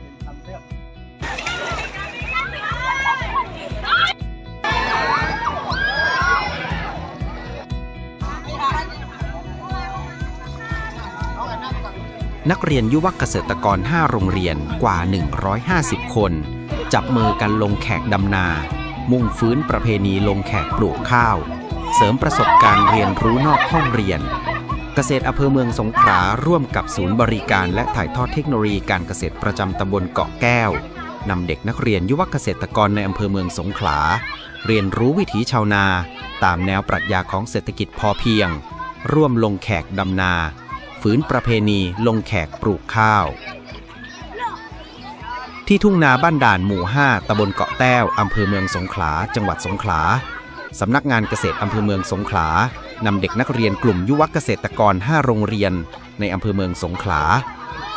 เป็นคำเลือกนักเรียนยุวเกษตรกร 5 โรงเรียนกว่า 150 คน จับมือกันลงแขกดำนา มุ่งฟื้นประเพณีลงแขกปลูกข้าว เสริมประสบการณ์เรียนรู้นอกห้องเรียน เกษตรอำเภอเมืองสงขลาร่วมกับศูนย์บริการและถ่ายทอดเทคโนโลยีการเกษตรประจำตำบลเกาะแก้วนำเด็กนักเรียนยุวเกษตรกรในอำเภอเมืองสงขลา เรียนรู้วิถีชาวนา ตามแนวปรัชญาของเศรษฐกิจพอเพียง ร่วมลงแขกดำนา ฝืนประเพณีลงแขกปลูกข้าว ที่ทุ่งนาบ้านด่านหมู่ 5ตำบลเกาะแต้วอำเภอเมืองสงขลา จังหวัดสงขลาสำนักงานเกษตรอำเภอเมืองสงขลา นำเด็กนักเรียนกลุ่มยุวเกษตรกร 5 โรงเรียน ในอำเภอเมืองสงขลา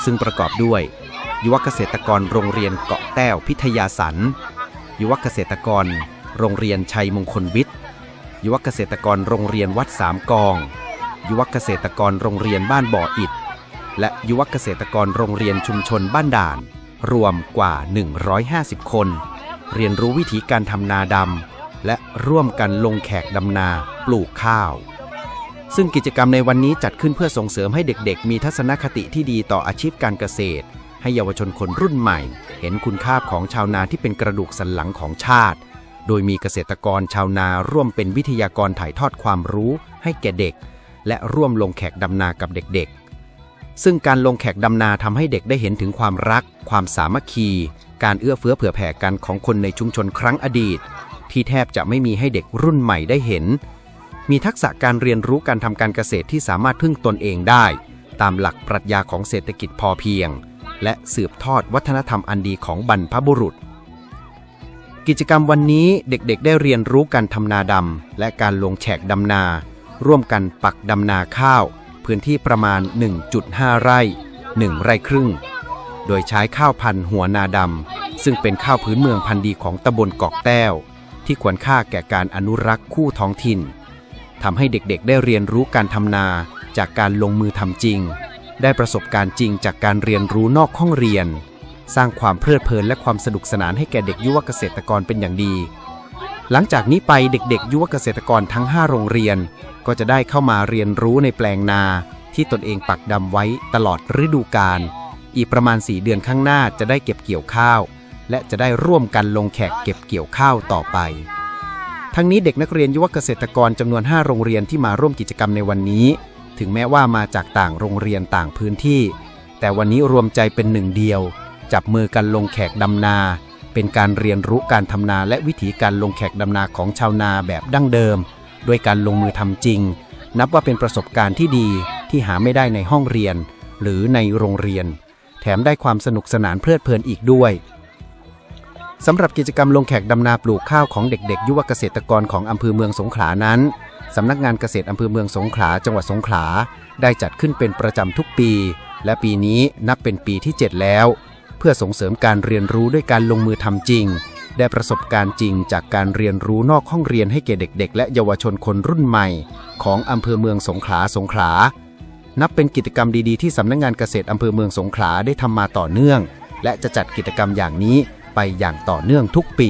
ซึ่งประกอบด้วย ยุวเกษตรกรโรงเรียนเกาะแต้วพิทยาสัน ยุวเกษตรกร โรงเรียนชัยมงคลวิทย์ ยุวเกษตรกรโรงเรียนวัดสามกอง ยุวเกษตรกรโรงเรียนบ้านบ่ออิฐและยุวเกษตรกรโรงเรียนชุมชนบ้านด่าน รวมกว่า 150 คน เรียนรู้วิธีการทำนาดำและร่วมกันลงแขกดำนาปลูกข้าว ซึ่งกิจกรรมในวันนี้จัดขึ้นเพื่อส่งเสริมให้เด็กๆ มีทัศนคติที่ดีต่ออาชีพการเกษตร ให้เยาวชนคนรุ่นใหม่ เห็นคุณค่าของชาวนาที่เป็นกระดูกสันหลังของชาติ โดยมีเกษตรกรชาวนาร่วมเป็นวิทยากรถ่ายทอดความรู้ให้แก่เด็ก และร่วมลงแขกดำนากับเด็กๆ ซึ่งการลงแขกดำนาทำให้เด็กได้เห็นถึงความรัก ความสามัคคี การเอื้อเฟื้อเผื่อแผ่กันของคนในชุมชนครั้งอดีต ที่แทบจะไม่มีให้เด็กรุ่นใหม่ได้เห็น มีทักษะการเรียนรู้การทำการเกษตรที่สามารถพึ่งตนเองได้ ตามหลักปรัชญาของเศรษฐกิจพอเพียง และสืบทอดวัฒนธรรมอันดีของบรรพบุรุษ กิจกรรมวันนี้เด็กๆ ได้เรียนรู้การทำนาดำและการลงแฉกดำนา ร่วมกันปักดำนาข้าว พื้นที่ประมาณ 1.5 ไร่ 1 ไร่ครึ่ง โดยใช้ข้าวพันธุ์หัวนาดำซึ่งเป็นข้าวพื้นเมืองพันธุ์ดีของตำบลเกาะแต้ว ที่ควรค่าแก่การอนุรักษ์คู่ท้องถิ่น ทำให้เด็กๆ ได้เรียนรู้การทำนาจากการลงมือทำจริง ได้ประสบการณ์จริงจากการเรียนรู้นอกห้องเรียน สร้างความเพลิดเพลินและความสนุกสนานให้แก่เด็กยุวเกษตรกรเป็นอย่างดี หลังจากนี้ไปเด็กๆ ยุวเกษตรกรทั้ง 5 โรงเรียน ก็จะได้เข้ามาเรียนรู้ในแปลงนาที่ตนเองปักดำไว้ตลอดฤดูกาลอีกประมาณ 4 เดือนข้างหน้าจะได้เก็บเกี่ยวข้าว และจะได้ร่วมกันลงแขกเก็บเกี่ยวข้าวต่อไป ทั้งนี้เด็กนักเรียนยุวเกษตรกรจำนวน 5 โรงเรียนที่มาร่วมกิจกรรมในวันนี้ ถึงแม้ว่ามาจากต่างโรงเรียนต่างพื้นที่ แต่วันนี้รวมใจเป็นหนึ่งเดียว จับมือกันลงแขกดำนา เป็นการเรียนรู้การทำนาและวิธีการลงแขกดำนาของชาวนาแบบดั้งเดิม ด้วยการลงมือทำจริง นับว่าเป็นประสบการณ์ที่ดีที่หาไม่ได้ในห้องเรียน หรือในโรงเรียน แถมได้ความสนุกสนานเพลิดเพลินอีกด้วย สำหรับกิจกรรมลงแขกดำนาปลูกข้าวของเด็ก ๆ ยุวเกษตรกรของอำเภอเมืองสงขลานั้นสำนักงานเกษตรอำเภอเมืองสงขลาจังหวัดสงขลาได้จัดขึ้นเป็นประจำทุกปี และปีนี้นับเป็นปีที่ 7 แล้ว เพื่อส่งเสริมการเรียนรู้ด้วยการลงมือทำจริง ได้ประสบการณ์จริงจากการเรียนรู้นอกห้องเรียนให้แก่เด็ก ๆ และเยาวชนคนรุ่นใหม่ ของอำเภอเมืองสงขลาสงขลา นับเป็นกิจกรรมดีๆที่สำนักงานเกษตรอำเภอเมืองสงขลาได้ทำมาต่อเนื่อง และจะจัดกิจกรรมอย่างนี้ ไปอย่างต่อเนื่องทุกปี